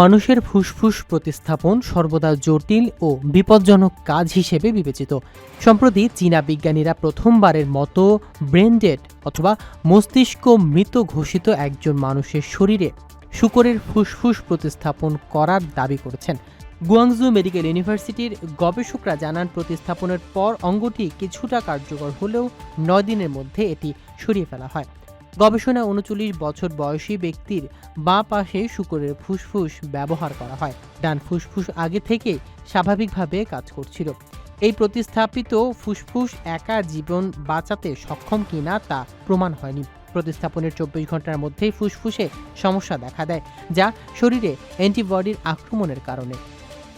মানুষের ফুসফুস প্রতিস্থাপন সর্বদা জটিল ও বিপজ্জনক কাজ হিসেবে বিবেচিত। সম্প্রতি চীনা বিজ্ঞানীরা প্রথমবারের মতো ব্রেন ডেড অথবা মস্তিষ্ক মৃত ঘোষিত একজন মানুষের শরীরে শুকরের ফুসফুস প্রতিস্থাপন করার দাবি করেছেন। গুয়াংজু মেডিকেল ইউনিভার্সিটির গবেষকরা জানান, প্রতিস্থাপনের পর অঙ্গটি কিছুটা কার্যকর হলেও নয় দিনের মধ্যে এটি সরিয়ে ফেলা হয়। গবেষণা উনচল্লিশ বছর বয়সী ব্যক্তির বাঁ পাশে শুকরের ফুসফুস ব্যবহার করা হয়। ডান ফুসফুস আগে থেকে স্বাভাবিকভাবে কাজ করছিল। এই প্রতিস্থাপিত ফুসফুস একা জীবন বাঁচাতে সক্ষম কিনা তা প্রমাণ হয়নি। প্রতিস্থাপনের চব্বিশ ঘণ্টার মধ্যেই ফুসফুসে সমস্যা দেখা দেয়, যা শরীরে অ্যান্টিবডির আক্রমণের কারণে।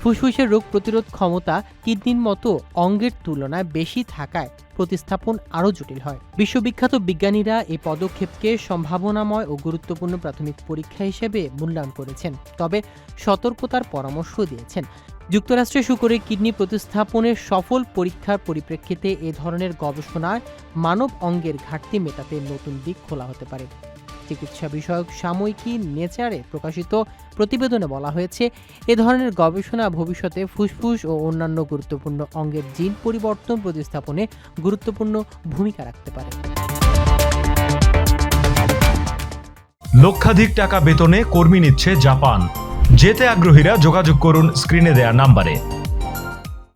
ফুসফুসের রোগ প্রতিরোধ ক্ষমতা কিডনির মতো অঙ্গের তুলনায় বেশি থাকায় প্রতিস্থাপন আরও জটিল হয়। বিশ্ববিখ্যাত বিজ্ঞানীরা এই পদক্ষেপকে সম্ভাবনাময় ও গুরুত্বপূর্ণ প্রাথমিক পরীক্ষা হিসেবে মূল্যায়ন করেছেন, তবে সতর্কতার পরামর্শ দিয়েছেন। যুক্তরাষ্ট্রে শুকরে কিডনি প্রতিস্থাপনের সফল পরীক্ষার পরিপ্রেক্ষিতে এ ধরনের গবেষণায় মানব অঙ্গের ঘাটতি মেটাতে নতুন দিক খোলা হতে পারে। চিকিৎসা বিষয়ক সাময়িকী নেচারে প্রকাশিত প্রতিবেদনে বলা হয়েছে, এ ধরনের গবেষণা ভবিষ্যতে ফুসফুস ও অন্যান্য গুরুত্বপূর্ণ অঙ্গের জিন পরিবর্তন প্রতিস্থাপনে গুরুত্বপূর্ণ ভূমিকা রাখতে পারে। লক্ষাধিক টাকা বেতনে কর্মী নিচ্ছে জাপান। যেতে আগ্রহীরা যোগাযোগ করুন স্ক্রিনে দেয়া নাম্বারে।